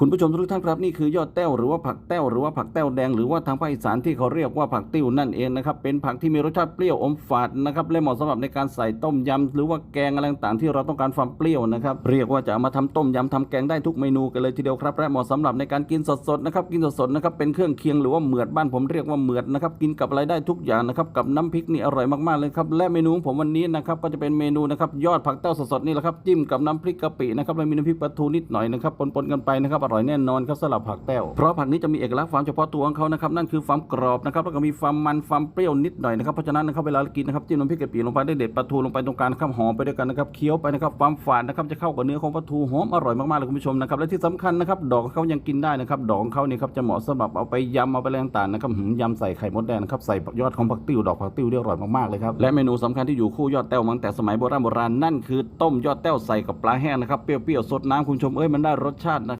คุณผู้ชมทุกท่านครับนี่คือยอดแต้วหรือว่าผักแต้วหรือว่าผักแต้วแดงหรือว่าทางภาคอีสานที่เขาเรียกว่าผักติ้วนั่นเองนะครับเป็นผักที่มีรสชาติเปรี้ยวอมฝาดนะครับและเหมาะสำหรับในการใส่ต้มยำหรือว่าแกงอะไรต่างๆที่เราต้องการความเปรี้ยวนะครับเรียกว่าจะามาทำต้มยำทำแกงได้ทุกเมนูกันเลยทีเดียวครับและเหมาะสำหรับในการกินสดๆนะครับกินสดๆนะครับเป็นเครื่องเคียงหรือว่าเหมือดบ้านผมเรียกว่าเหมือดนะครับกินกับอะไรได้ทุกอย่างนะครับกับน้ำพริกนี่อร่อยมากๆเลยครับและเมนูของผมวันนี้นะครับก็จะเป็นเมนูนะครับยอดผักเต้าสดๆนี่แหละครับจิ้มกับน้ำพริกกะปินะครับแล้วมีน้ำพริกปลาทูนิดหน่อยนะครับปนๆกันไปนะครับร่อยแน่นอนครับสำหรับผักแต้วเพราะผักนี้จะมีเอกลักษณ์ความเฉพาะตัวของเขานะครับนั่นคือความกรอบนะครับแล้วก็มีความมันความเปรี้ยวนิดหน่อยนะครับเพราะฉะนั้นนะครับเวลากินนะครับจิ้มน้ำพริกกะปิลงไปได้เด็ดปลาทูลงไปตรงกลางนะครับหอมไปด้วยกันนะครับเคี้ยวไปนะครับความฝาดนะครับจะเข้ากับเนื้อของปลาทูหอมอร่อยมากๆเลยคุณผู้ชมนะครับและที่สำคัญนะครับดอกเขายังกินได้นะครับดอกเขานี่ครับจะเหมาะสำหรับเอาไปยำเอาไปอะไรต่างๆนะครับหืมยำใส่ไข่มดแดงนะครับใส่ยอดของผักติ้วดอกผักติ้วที่อร่อยมากๆเลยครับและเมนูสำคัญที่อยู่คู่ยอดแต้วมั้งแต่สมัยโบราณโบราณนั่นคือต้มยอดแต้วใส่กับปลาแห้งนะครับเปรี้ยวๆสดน้ำคุณผู้ชมเอ้ยมันได้รสชาตินะ